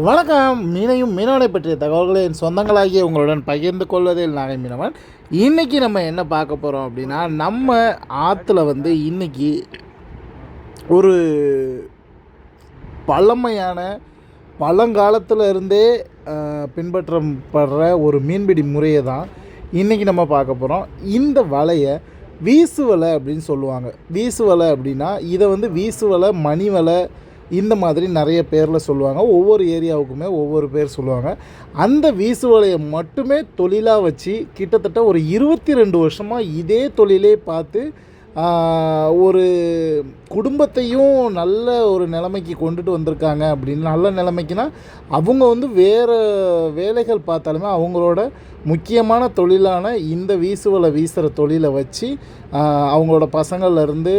வணக்கம். மீனையும் மீனவனை பற்றிய தகவல்களை என் சொந்தங்களாகிய உங்களுடன் பகிர்ந்து கொள்வதில் நாகை மீனவன். இன்றைக்கி நம்ம என்ன பார்க்க போகிறோம் அப்படின்னா நம்ம ஆற்றுல வந்து இன்றைக்கி ஒரு பழமையான பழங்காலத்தில் இருந்தே பின்பற்றப்படுற ஒரு மீன்பிடி முறையை தான் இன்றைக்கி நம்ம பார்க்க போகிறோம் இந்த வலையை வீசு வலை அப்படின்னு சொல்லுவாங்க. வீசு வலை அப்படின்னா இதை வந்து வீசு வலை மணி வலை இந்த மாதிரி நிறைய பேரில் சொல்லுவாங்க. ஒவ்வொரு ஏரியாவுக்குமே ஒவ்வொரு பேர் சொல்லுவாங்க. அந்த வீசு வலையை மட்டுமே தொழிலாக வச்சு கிட்டத்தட்ட ஒரு இருபத்தி ரெண்டு வருஷமாக இதே தொழிலே பார்த்து ஒரு குடும்பத்தையும் நல்ல ஒரு நிலைமைக்கு கொண்டுட்டு வந்திருக்காங்க அப்படின்னு நல்ல நிலைமைக்குன்னா அவங்க வந்து வேறு வேலைகள் பார்த்தாலுமே அவங்களோட முக்கியமான தொழிலான இந்த வீசுவலை வீசுகிற தொழிலை வச்சு அவங்களோட பசங்கள்லேருந்து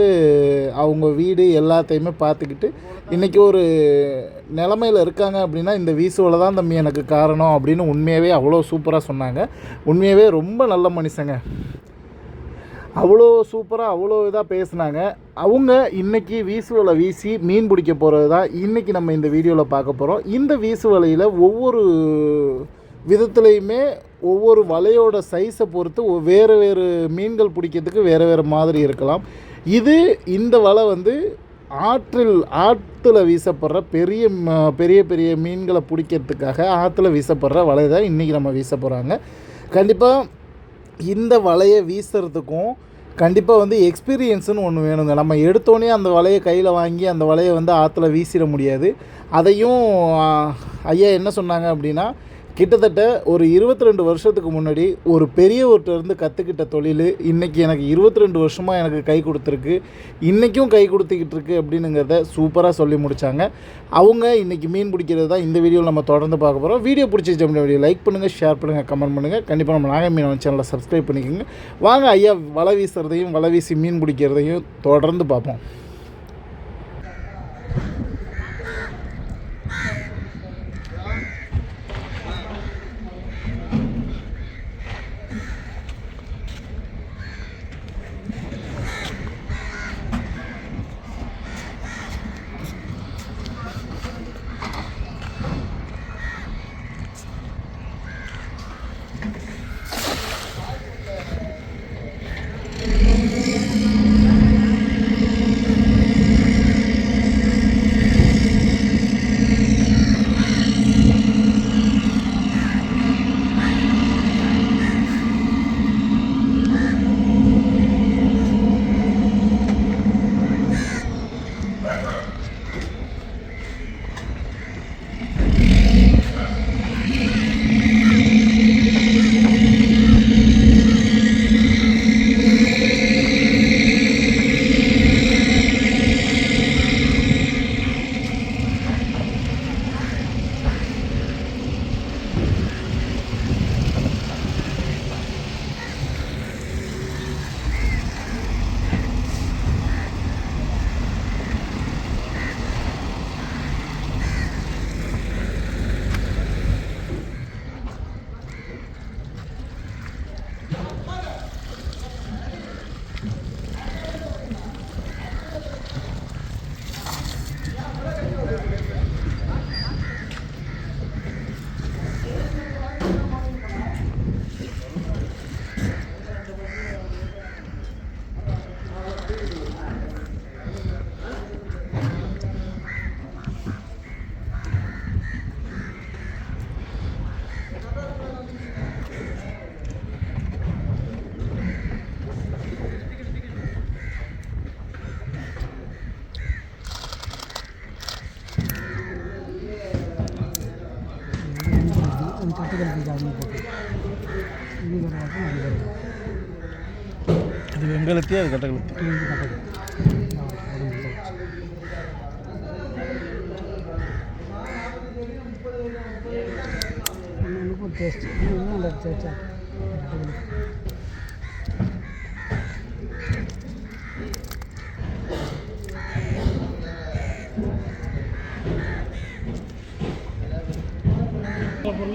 அவங்க வீடு எல்லாத்தையுமே பார்த்துக்கிட்டு இன்றைக்கி ஒரு நிலமையில் இருக்காங்க அப்படின்னா இந்த வீசுவலை தான் தம்பி எனக்கு காரணம் அப்படின்னு உண்மையாகவே அவ்வளோ சூப்பராக சொன்னாங்க. உண்மையாகவே ரொம்ப நல்ல மனுஷங்க. அவ்வளோ சூப்பராக அவ்வளோ இதாக பேசுனாங்க. அவங்க இன்றைக்கி வீசுவலை வீசி மீன் பிடிக்க போகிறது தான் இன்றைக்கி நம்ம இந்த வீடியோவில் பார்க்க போகிறோம் இந்த வீசு வலையில் ஒவ்வொரு விதத்துலேயுமே ஒவ்வொரு வலையோட சைஸை பொறுத்து வேறு வேறு மீன்கள் பிடிக்கிறதுக்கு வேறு வேறு மாதிரி இருக்கலாம். இது இந்த வலை வந்து ஆற்றில் ஆற்றுல வீசப்படுற பெரிய ம- பெரிய பெரிய மீன்களை பிடிக்கிறதுக்காக ஆற்றுல வீசப்படுற வலை தான் இன்றைக்கி நம்ம வீச போகிறாங்க கண்டிப்பாக இந்த வலையை வீசுறதுக்கும் கண்டிப்பாக வந்து எக்ஸ்பீரியன்ஸுன்னு ஒன்று வேணுங்க. நம்ம எடுத்தோடனே அந்த வலையை கையில் வாங்கி அந்த வலையை வந்து ஆற்றுல வீசிட முடியாது. அதையும் ஐயா என்ன சொன்னாங்க அப்படின்னா கிட்டத்தட்ட ஒரு இருபத்தி ரெண்டு வருஷத்துக்கு முன்னாடி ஒரு பெரியவர்கிட்ட இருந்து கற்றுக்கிட்ட தொழில் இன்றைக்கி எனக்கு இருபத்தி ரெண்டு வருஷமாக எனக்கு கை கொடுத்துருக்கு. இன்றைக்கும் கை கொடுத்துக்கிட்டு இருக்கு அப்படின்னுங்கிறத சூப்பராக சொல்லி முடித்தாங்க அவங்க இன்றைக்கி மீன் பிடிக்கிறது தான் இந்த வீடியோவில் நம்ம தொடர்ந்து பார்க்க போகிறோம் வீடியோ பிடிச்சிச்சு அப்படின்னு வீடியோ லைக் பண்ணுங்கள் ஷேர் பண்ணுங்கள் கமெண்ட் பண்ணுங்கள் கண்டிப்பாக நம்ம நாக மீன் சேனலை சப்ஸ்கிரைப் பண்ணிக்கோங்க. வாங்க ஐயா வலை வீசுறதையும் வலை வீசி மீன் பிடிக்கிறதையும் தொடர்ந்து பார்ப்போம். இது வெங்கலத்தி அது கட்டகலத்தி டேஸ்ட்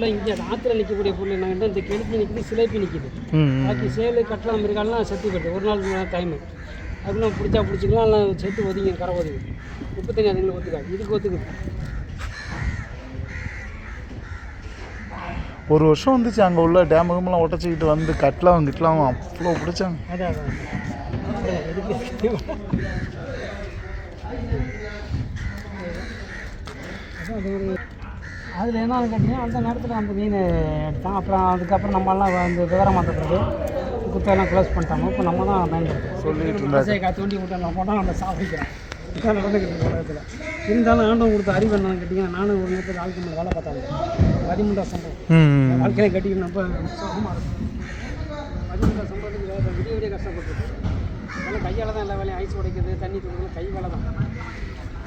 பொருளாக இங்கே ஆற்றுல நிற்கக்கூடிய பொருள் என்னங்கன்னா இந்த கெளுத்தி நிற்குது சிலைப்பி நிற்கிது பாக்கி சேலு கட்டலாம் இருக்காலாம் செத்து போய்ட்டு ஒரு நாள் டைமு அதுக்குள்ள பிடிச்சா பிடிச்சிக்கலாம் இல்லை செத்து ஒதுங்கி கரை ஒதுங்க. தண்ணி அதுங்களுக்கு ஒத்துக்காது. இதுக்கு ஒத்துக்குது. ஒரு வருஷம் வந்துச்சு அங்கே உள்ள டேம் கீமெல்லாம் உடச்சிக்கிட்டு வந்து கட்லாம் கிட்டலாம். அவ்வளோ பிடிச்சாங்க அதான் அதில் என்னன்னு கேட்டிங்கன்னா அந்த நேரத்தில் அந்த மீன் எடுத்தான் அப்புறம் அதுக்கப்புறம் நம்மலாம் வந்து விவரம் வந்த பிறகு குத்தையெல்லாம் க்ளோஸ் பண்ணிட்டாங்க. இப்போ நம்ம தான் பயன்படுத்துறோம். சொல்லிட்டு காத்து வண்டி விட்டு நம்ம போனால் நம்ம சாப்பிடுக்கிறோம் இதான் நடந்துக்கிட்டு உலகத்தில் இருந்தாலும் ஆண்டவன் கொடுத்த அறிவு என்னன்னு கேட்டிங்கன்னா நானும் ஒரு நேரத்தில் ஆளுக்கு மேலே வேலை பார்த்தாங்க. பதிமூன்றா சம்பவம். வாழ்க்கையை கட்டிக்கணும் ரொம்ப சுகமாக இருக்கும். பதிமூன்றா சம்பவத்துக்கு விடிய விடிய கஷ்டப்பட்டுருக்கு அதெல்லாம் கையால் தான் எல்லா வேலையும் ஐஸ் உடைக்கிறது தண்ணி தூக்குறது கை வேலை தான்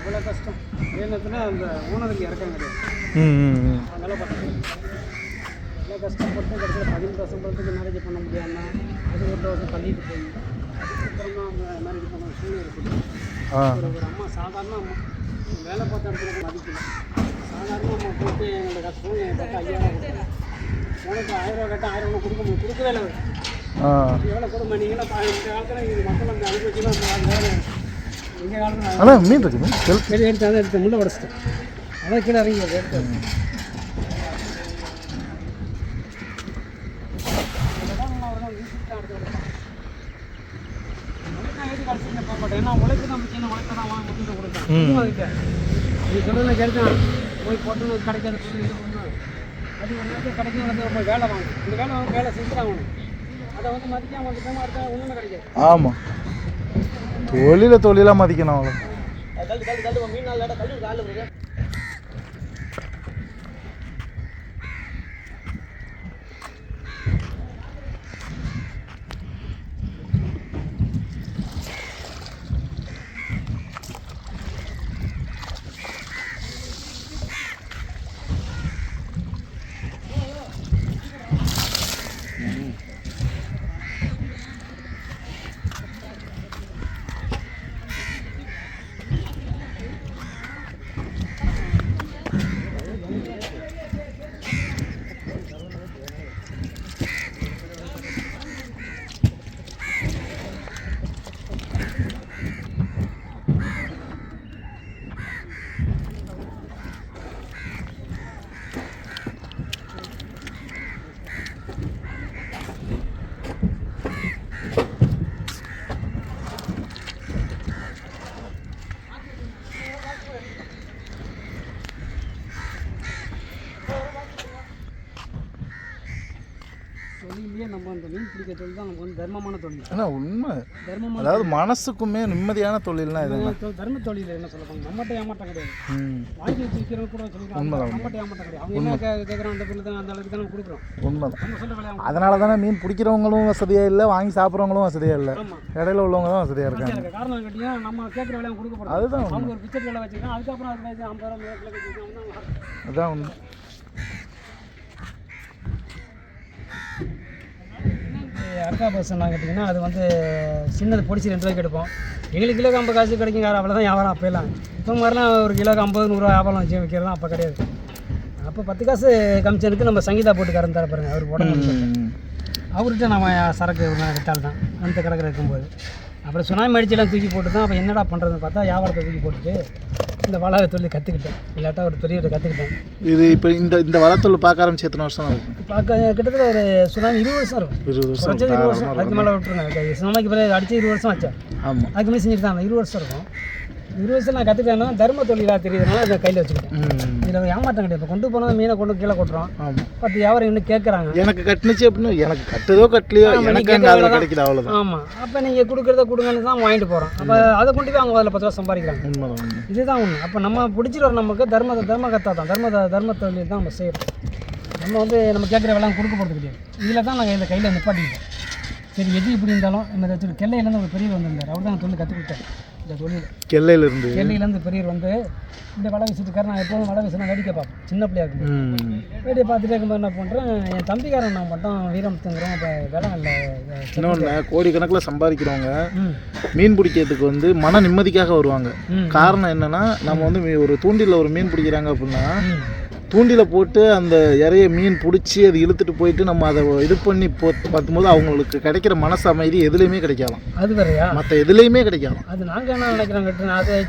அவ்வளோ கஷ்டம். நேரத்தில் அந்த ஓனருக்கு இறக்கம் கிடையாது. பார்த்தேன் எவ்வளோ கஷ்டப்பட்டு கடைசியில் பதிமூன்றா சம்பளத்துக்கு மேரேஜ் பண்ண முடியாமல் அது ஒரு வருஷம் தள்ளிட்டு போய் அதுக்கப்புறமா அந்த மேரேஜ் பண்ண சூழ்நிலை இருக்குது. ஒரு அம்மா சாதாரண அம்மா. வேலை பார்த்த இடத்துல மதிக்கல. சாதாரண அம்மா போயிட்டு என்னோட கஷ்டம் என் பார்த்தா ஐயாயிரம் கொடுத்தேன் உனக்கு ஆயிரம் ரூபா கேட்டால் ஆயிரம் ரூபா கொடுக்க முடியும் கொடுக்கவே இல்லை எவ்வளோ கொடுமை? நீங்களாம் இந்த காலத்தில் மக்கள் அந்த அனுபவிச்சு தான் அந்த வேலை ஆனால் மீன் இருக்குது வெளியே எடுத்து அதை எடுத்து முள்ளை உடச்சிட்டேன் அதான் கீழே இறங்கி எடுத்து. ஏன்னா உழைப்பு தான் முக்கியம் உழைப்பு தான் வாங்க முக்கியத்துவம் கொடுத்தான் நீ சொல்கிறத கேட்டான் போய் போட்டு கிடைக்காது. அது ஒரு நேரத்தில் கிடைக்கும் ரொம்ப வேலை வாங்க இந்த வேலை வேலை செஞ்சு ஆகணும். அதை வந்து மதிக்காம வந்துட்டோமா இருக்கா ஒன்றுமே கிடைக்காது. ஆமாம் தொழில தொழிலாக மதிக்கணும். அவ்வளோ நம்ம அந்த மீன் பிடிக்கிற தொழில் தான் நமக்கு வந்து தர்மமான தொழில். ஆனால் உண்மை. தர்மமான அதாவது மனசுக்குமே நிம்மதியான தொழில்னா இது தர்ம தொழில் என்ன சொல்ல போங்க நம்மகிட்ட ஏமாட்டம் கிடையாது. வாங்கி வச்சிருக்கிறவங்க கூட சொல்லிக்கலாம் நம்மகிட்ட ஏமாட்டம் கிடையாது. அவங்க என்ன கேட்குறோம் அந்த பொருள் தான் அந்த அளவுக்கு தான் கொடுக்குறோம். விளையாட அதனால தானே மீன் பிடிக்கிறவங்களும் வசதியாக இல்லை வாங்கி சாப்பிட்றவங்களும் வசதியாக இல்லை. இடையில உள்ளவங்க தான் வசதியாக இருக்காங்க. இருக்க காரணம் கேட்டீங்கன்னா நம்ம கேட்குற வேலையை கொடுக்க போகிறோம் அதுதான் உண்மை. ஒரு பிச்சை வேலை வச்சுக்கலாம் அதுக்கப்புறம் அது வச்சு ஐம்பது ரூபா அதான் உண்மை. அக்கா பஸ் கேட்டிங்கன்னா அது வந்து சின்னது பொடிச்சு ரெண்டு ரூபாய்க்கு எடுப்போம். எங்களுக்கு கிலோ ஐம்பது காசு கிடைக்கும் காரம் அவ்வளோதான் வியாபாரம் அப்போலாம் இப்போ மாதிரிலாம் ஒரு கிலோக்கு ஐம்பது நூறுரூவா வியாபாரம் வச்சு விற்கிறதுலாம் அப்போ கிடையாது. அப்போ பத்து காசு கமிச்சனுக்கு நம்ம சங்கீதா போட்டுக்காரன் தர பாருங்க அவர் உடம்பு அவர்கிட்ட நம்ம சரக்கு ஒரு நாள் விட்டால் தான் அந்த கணக்கில் இருக்கும்போது. அப்புறம் சுனாமி அடிச்செல்லாம் தூக்கி போட்டு தான் அப்போ என்னடா பண்ணுறதுன்னு பார்த்தா வியாபாரத்தை தூக்கி போட்டுட்டு இந்த வளாக தொழில் கற்றுக்கிட்டேன் இல்லாட்டா ஒரு பெரிய கற்றுக்கிட்டேன் இது இப்போ இந்த இந்த வளத்தொழில் பார்க்க ஆரம்பிச்சு எத்தனை வருஷம் ஆகும் பார்க்க கிட்டத்தட்ட ஒரு சுனாமி இருபது வருஷம் இருக்கும் இருபது வருஷம் குறைஞ்சது இருபது வருஷம். அதுக்கு மேலே விட்டுருங்க. சுனாமிக்கு பிறகு அடிச்சு இருபது வருஷம் ஆச்சு. ஆமாம் அதுக்கு மேலே செஞ்சுட்டு தான் இருபது வருஷம் இருக்கும். இருபது வருஷம் நான் கற்றுக்கிட்டேன்னா தர்ம தொழிலாக தெரியுதுனால அதை கையில் வச்சுக்கிட்டேன். இதில் ஏமாற்றம் கிடையாது. இப்போ கொண்டு போனால் மீனை கொண்டு கீழே கொட்டுறோம். பத்து வியாபாரம் இன்னும் கேட்குறாங்க எனக்கு கட்டுனுச்சு அப்படின்னு எனக்கு கட்டுதோ கட்டலையோ எனக்கு கிடைக்குது அவ்வளோதான் ஆமாம் அப்போ நீங்கள் கொடுக்குறத கொடுங்கன்னு தான் வாங்கிட்டு போகிறோம் அப்போ அதை கொண்டு போய் அவங்க அதில் பத்து ரூபா சம்பாதிக்கிறாங்க. இதுதான் ஒன்று அப்போ நம்ம பிடிச்சிட்டு நமக்கு தர்ம தர்ம கத்தா தான். தர்ம தர்ம தொழில் தான் நம்ம செய்கிறோம் நம்ம வந்து நம்ம கேட்குற வேலை கொடுக்க போகிறது கிடையாது. இதில் தான் நாங்கள் இந்த கையில் நிப்பாட்டிக்கிட்டோம் சரி எது இப்படி இருந்தாலும் ஏதாச்சும் கெல்லையிலேருந்து ஒரு பெரியவர் வந்திருந்தார். அவர் தான் தொழில் கற்றுக்கிட்டார் இந்த தொழில். கெல்லையிலிருந்து கெல்லையிலேருந்து பெரியவர் வந்து இந்த வலை வீசிட்டுக்கார நான் எப்போதும் வலை வீசினா வேடிக்கை பார்ப்பேன். சின்ன பிள்ளையா இருக்கும்போது. ம். வேடிக்கை பார்த்துட்டே இருக்கும்போது என்ன பண்ணுறேன் என் தம்பிக்காரன் நான் மட்டும் வீரமுத்துங்கிறோம் இப்போ வேலை இல்லை. இன்னொன்று கோடிக்கணக்கில் சம்பாதிக்கிறவங்க மீன் பிடிக்கிறதுக்கு வந்து மன நிம்மதிக்காக வருவாங்க. காரணம் என்னன்னா நம்ம வந்து ஒரு தூண்டில ஒரு மீன் பிடிக்கிறாங்க அப்படின்னா தூண்டில போட்டு அந்த இறைய மீன் பிடிச்சி அது இழுத்துட்டு போயிட்டு நம்ம அதை இது பண்ணி போ பார்க்கும்போது அவங்களுக்கு கிடைக்கிற மனசு அமைதி எதுலேயுமே கிடைக்காதாம். அது வேறையா? மற்ற எதுலேயுமே கிடைக்காதாம். அது நாங்கள் என்ன நினைக்கிறோம் அதை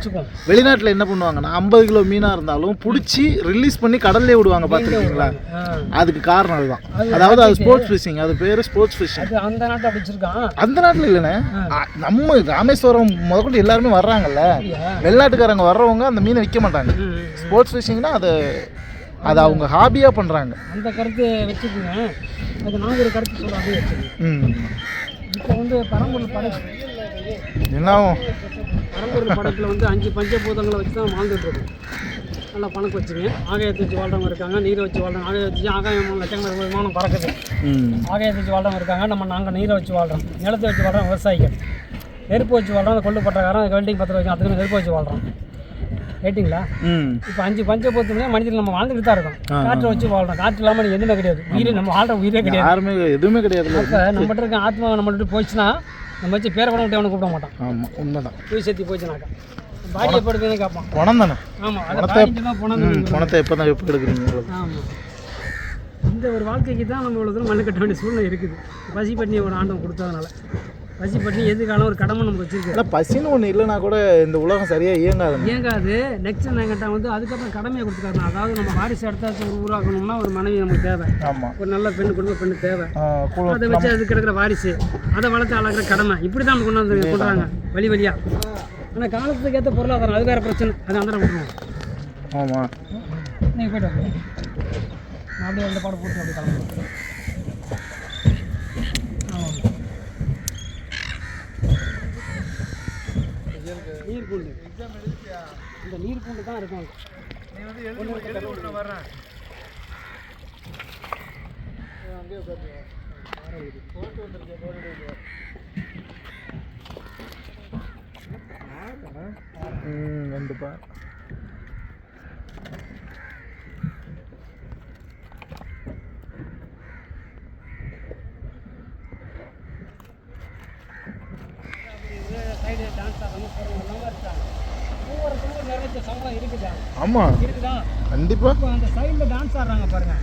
வெளிநாட்டில் என்ன பண்ணுவாங்கன்னா ஐம்பது கிலோ மீனாக இருந்தாலும் பிடிச்சி ரிலீஸ் பண்ணி கடல்லே விடுவாங்க பார்த்துருக்கீங்களா? அதுக்கு காரணம் அதுதான். அதாவது அது ஸ்போர்ட்ஸ் ஃபிஷிங் அது பேர் ஸ்போர்ட்ஸ் ஃபிஷிங் அந்த நாட்டை அப்படி வச்சிருக்கான். அந்த நாட்டில் இல்லைண்ணே. நம்ம ராமேஸ்வரம் முதற்கொண்டு எல்லாருமே வர்றாங்கல்ல. வெளிநாட்டுக்காரங்க வர்றவங்க அந்த மீனை விற்க மாட்டாங்க. ஸ்போர்ட்ஸ் ஃபிஷிங்னா அது அது அவங்க ஹாபியாக பண்ணுறாங்க அந்த கருத்து வச்சுக்கோங்க. அது நாங்கள் ஒரு கருத்து சொல்கிறோம் ம். இப்போ வந்து பரம்பூர் படை என்னாகும் பரம்பூர் படத்தில் வந்து அஞ்சு பஞ்சபூதங்களை வச்சு தான் வாழ்ந்துட்டு இருக்கோம். நல்லா பணக்கு வச்சுங்க. ஆகாயத்தை வச்சு வாழ்றவங்க இருக்காங்க நீரை வச்சு வாழ்றவங்க. ஆகாய வச்சு ஆகாயம் லட்சக்கணக்கான விமானம் பறக்குது. ஆகாயத்தை வச்சு வாழ்றவங்க இருக்காங்க நம்ம நாங்கள் நீரை வச்சு வாழ்றோம். நிலத்தை வச்சு வாழ்றோம் விவசாயிகள். நெருப்பு வச்சு வாழ்றோம் அந்த கொள்ளு பட்டக்காரன் வெல்டிங் பத்திர வச்சு அதுக்கு நெருப்பு வச்சு வாழ்றோம். ரைட்டுங்களா இப்போ அஞ்சு பஞ்சபூதமே மனிதர்கள் நம்ம வாழ்ந்துட்டு தான் இருக்கோம். காற்றை வச்சு வாழ்றோம். காற்று இல்லாமல் நீ எதுவுமே கிடையாது. உயிரே நம்ம வாழ்ற உயிரே கிடையாது. யாருமே எதுவுமே கிடையாதுல்ல அப்போ நம்மகிட்ட இருக்க ஆத்மா நம்மள்ட்ட போச்சுன்னா நம்ம வச்சு பேரை கூட விட்டு கூப்பிட மாட்டான். ஆமாம் உண்மைதான். தூய் செத்தி போச்சுனாக்கா பாடியை படுத்துன்னு கேட்பான். பணம் தானே ஆமாம் ம் பணத்தை எப்போ தான் எப்போ எடுக்கிறீங்க உங்களுக்கு ஆமாம் இந்த ஒரு வாழ்க்கைக்கு தான் நம்ம இவ்வளோ தூரம் மண்ணு கட்ட வேண்டிய சூழ்நிலை இருக்குது. பசி பட்டினி ஒரு ஆண்டவன் கொடுத்ததுனால. பசி பட்டினி எதுக்கான ஒரு கடமை நமக்கு வச்சிருக்கு. ஆனால் பசின்னு ஒன்று இல்லைனா கூட இந்த உலகம் சரியாக இயங்காதுண்ணே ஏங்காது நெக்ஸ்ட் என்கிட்ட வந்து அதுக்கப்புறம் கடமையை கொடுத்துருக்காங்க அதாவது நம்ம வாரிசு அடுத்த உருவாக்கணும்னா ஒரு மனைவி நமக்கு தேவை. ஆமாம் ஒரு நல்ல பெண் குடும்ப பெண்ணு தேவை. அதை வச்சு அது கிடக்கிற வாரிசு அதை வளர்த்து அழகிற கடமை. இப்படி தான் கொண்டு வந்து கொண்டுறாங்க வழி வழியா. ஆனால் காலத்துக்கு ஏற்ற பொருளாதாரம் அது வேற பிரச்சனை. அது அந்த விட்டுருவோம். ஆமாம் நீங்கள் போய்ட்டு வாங்க. நான் அப்படியே அந்த பாடம் போட்டு அப்படியே கிளம்புறேன் ஆமாம் நீர் கூண்டு. எக்ஸாம் எழுதி இந்த நீர் கூண்டு தான் இருக்கும். நீ வந்து எழுதி எழுதி விட்டு வர்றேன் அங்கேயே உட்காந்து போட்டு வந்துருக்கேன் போட்டு வந்துருக்கேன் வந்துப்பா டான்ஸ் ஆடுறவங்க போகிறவங்க எல்லாமே இருக்காங்க நிறைய சம்பளம் இருக்குதா? ஆமாம் இருக்குதா? கண்டிப்பாக இப்போ அந்த சைடில் டான்ஸ் ஆடுறாங்க பாருங்க.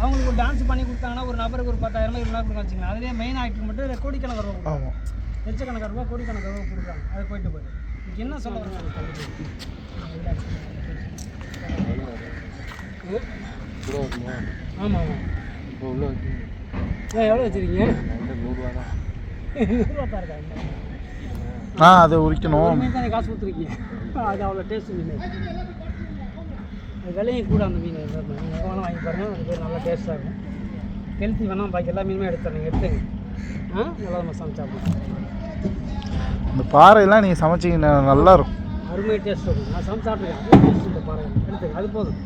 அவங்களுக்கு ஒரு டான்ஸ் பண்ணி கொடுத்தாங்கன்னா ஒரு நபருக்கு ஒரு பத்தாயிரம் இருபதாயிரம் கொடுக்க வச்சுக்கலாம் அதுலேயே மெயின் ஆக்டர் மட்டும் கோடிக்கணக்கான ரூபா. ஆமாம் லட்சக்கணக்கான ரூபா கோடிக்கணக்கான ரூபா கொடுக்குறாங்க. அது போயிட்டு போயிட்டு இதுக்கு என்ன சொல்ல வராங்க ஆமாம் ஆமாம் எவ்வளோ வச்சுருக்கீங்க? நூறுரூவா தான். இருக்கா ஆ அதை உரிக்கணும். காசு கொடுத்துருக்கீங்க? அது அவ்வளோ டேஸ்ட் மீன் விலையும் கூட அந்த மீன் நீங்கள் வேணால் வாங்கி பாருங்கள் அது பேர் நல்லா டேஸ்ட்டாக இருக்கும். ஹெல்த்தி வேணால் பாக்கி எல்லா மீனுமே எடுத்துறேன் நீங்கள் எடுத்துங்க. ஆ நல்லா நம்ம சமைச்சாப்போம் இந்த பாறையெல்லாம் நீங்கள் சமைச்சிங்கன்னா நல்லா இருக்கும். அருமை டேஸ்ட் இருக்கும் நான் சமைச்சாப்பிட்ருக்கேன் டேஸ்ட் இந்த பாருங்கள் எடுத்துங்க. அது போதும்.